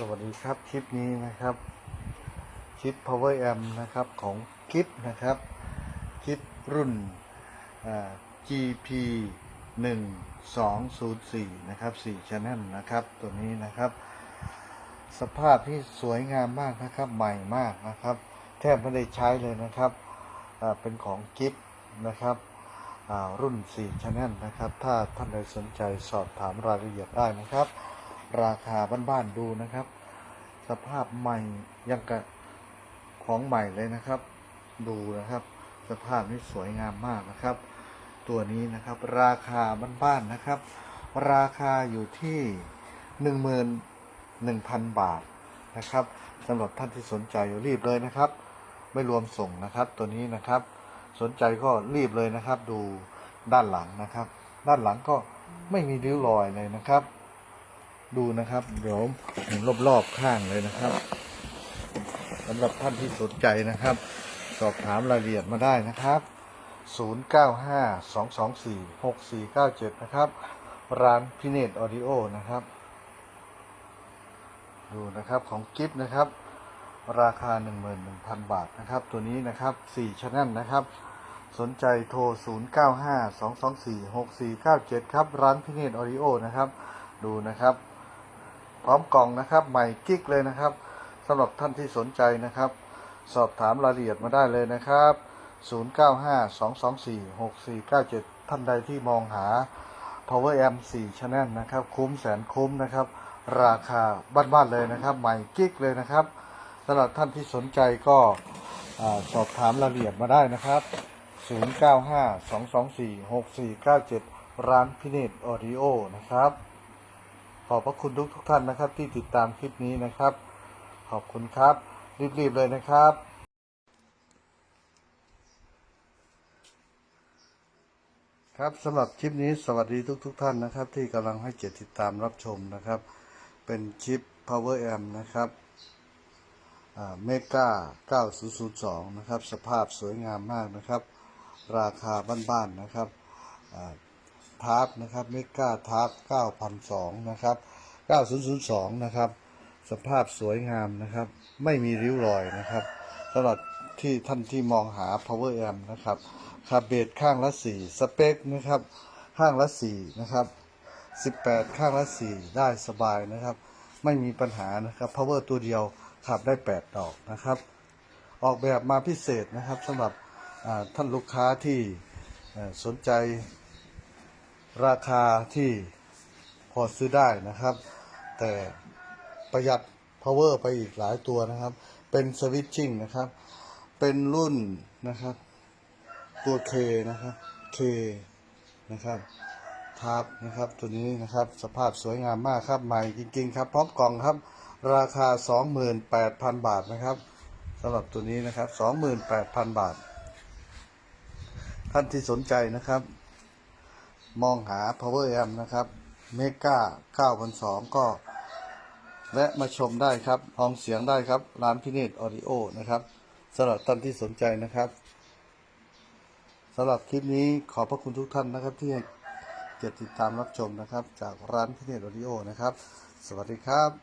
สวัสดีครับคลิปนี้นะครับคลิป power amp นะครับของกิฟนะครับกิฟรุ่น GP 1 2 0 4นะครับ4 channel นะครับตัวนี้นะครับ สภาพที่สวยงามมากนะครับใหม่มากนะครับ แทบไม่ได้ใช้เลยนะครับเป็นของกิฟนะครับรุ่น 4 channel นะครับ ถ้าท่านใดสนใจสอบถามรายละเอียดได้นะครับ ราคาบ้านๆดูนะครับ สภาพใหม่ยังกับของใหม่เลยนะครับ ดูนะครับ สภาพนี่สวยงามมากนะครับ ตัวนี้นะครับราคาบ้านๆนะครับ ราคาอยู่ที่หนึ่งหมื่นหนึ่งพันบาทนะครับสำหรับท่านที่สนใจรีบเลยนะครับ ไม่รวมส่งนะครับ ตัวนี้นะครับ สนใจก็รีบเลยนะครับ ดูด้านหลังนะครับ ด้านหลังก็ไม่มีริ้วรอยเลยนะครับ ดูนะครับ เดี๋ยวหมุนรอบๆข้างเลยนะครับสำหรับท่านที่สนใจนะครับ สอบถามรายละเอียดมาได้นะครับ 0952246497 นะครับ ร้านพิเนตออดิโอนะครับ ดูนะครับของกิฟต์นะครับ ราคา 11,000 บาทนะครับ ตัวนี้นะครับ4ชั้นนะครับ สนใจโทร 0952246497 ครับ ร้านพิเนตออดิโอนะครับ ดูนะครับ พร้อมกล่องนะครับ ใหม่กิ๊กเลยนะครับสำหรับท่านที่สนใจนะครับ สอบถามรายละเอียดมาได้เลยนะครับ 0952246497 ท่านใดที่มองหา Power Amp 4 Channel นะครับ คุ้มแสนคุ้มนะครับ ราคาบ้านๆเลยนะครับ ใหม่กิ๊กเลยนะครับสำหรับท่านที่สนใจก็สอบถามรายละเอียดมาได้นะครับ 0952246497 ร้านพิเนตออดิโอนะครับ ขอบพระคุณทุกทุกท่านนะครับ ที่ติดตามคลิปนี้นะครับ ขอบคุณครับ รีบๆเลยนะครับครับสำหรับคลิปนี้สวัสดีทุกๆทท่านนะครับ ที่กำลังให้เกียรติติดตามรับชมนะครับ เป็นคลิป Power Amp นะครับเมกา9002 นะครับ สภาพสวยงามมากนะครับ ราคาบ้านๆนะครับ ทาร์ปนะครับเมกาทาร์ป9,002นะครับ9002นะครับสภาพสวยงามนะครับ ไม่มีริ้วรอยนะครับสำหรับที่ท่านที่มองหา power amp นะครับคาเบตข้างละ 4 สเปคนะครับ ข้างละ 4 นะครับ 18 ข้างละ 4 ได้สบายนะครับ ไม่มีปัญหานะครับ power ตัวเดียวขับได้ 8 ดอกนะครับ ออกแบบมาพิเศษนะครับสำหรับท่านลูกค้าที่สนใจ ราคาที่พอซื้อได้นะครับ แต่ประหยัด power ไปอีกหลายตัวนะครับ เป็นสวิตชิ่งนะครับ เป็นรุ่นนะครับ ตัว K นะครับ K นะครับทับนะครับตัวนี้นะครับสภาพสวยงามมากครับใหม่จริงๆครับพร้อมกล่องครับ ราคา 28,000 บาทนะครับสำหรับตัวนี้นะครับ 28,000 บาท ท่านที่สนใจนะครับ มองหา power amp นะครับเมกา9,002ก็แวะมาชมได้ครับฟองเสียงได้ครับ ร้านพิเนตออดิโอนะครับสำหรับท่านที่สนใจนะครับสำหรับคลิปนี้ขอบพระคุณทุกท่านนะครับ ที่เกียรติติดตามรับชมนะครับ จากร้านพิเนตออดิโอนะครับ สวัสดีครับ